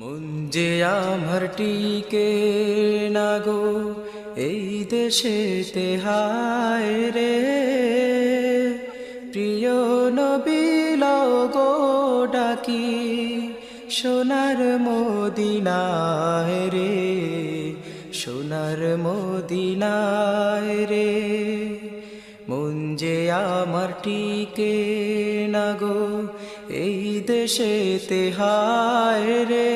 মন যে আমার টিকে না গো, এই দেশে তেহায় রে। প্রিয় নবীল গো ডাকি, সোনার মদিনায় রে, সোনার মদিনায় রে। যে আমার টিকে না গো, এই দেশে তেহায় রে।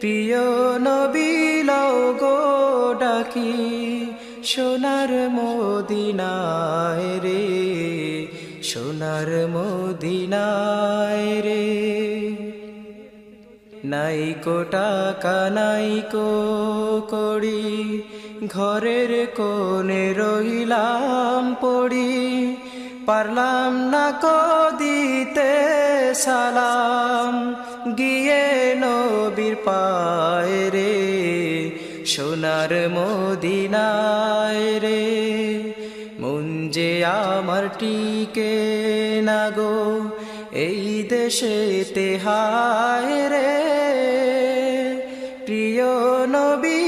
প্রিয় নবীল গো ডাকি সোনার মদিনায় রে, সোনার মদিনায় রে। নাইকো টাকা নাইকো করি ঘরের কোণে রইলাম পড়ি। পারলাম না কদিতে সালাম। গিয়ে নবীর পায় রে, সোনার মদিনায় রে। যে আমার টিকে না গো, এই দেশে তেহায় রে। প্রিয় নবীল গো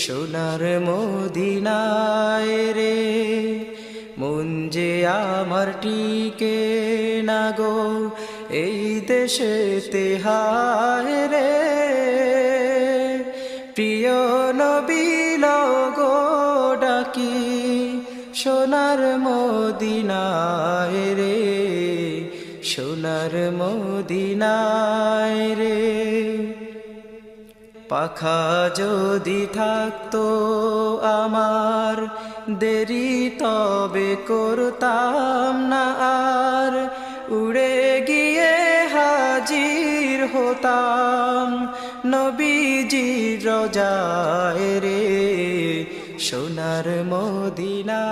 সোনার মদিনায় রে, মন যে আমার টিকে না গো, এই দেশে তেহায় রে। প্রিয় নবীল গো ডাকি, সোনার মদিনায় রে, সোনার মদিনায় রে। পাখা যদি থাকতো আমার, দেরি তবে করতাম না আর। উড়ে গিয়ে হাজির হতাম নবীজির রোজায় রে, সোনার মদিনা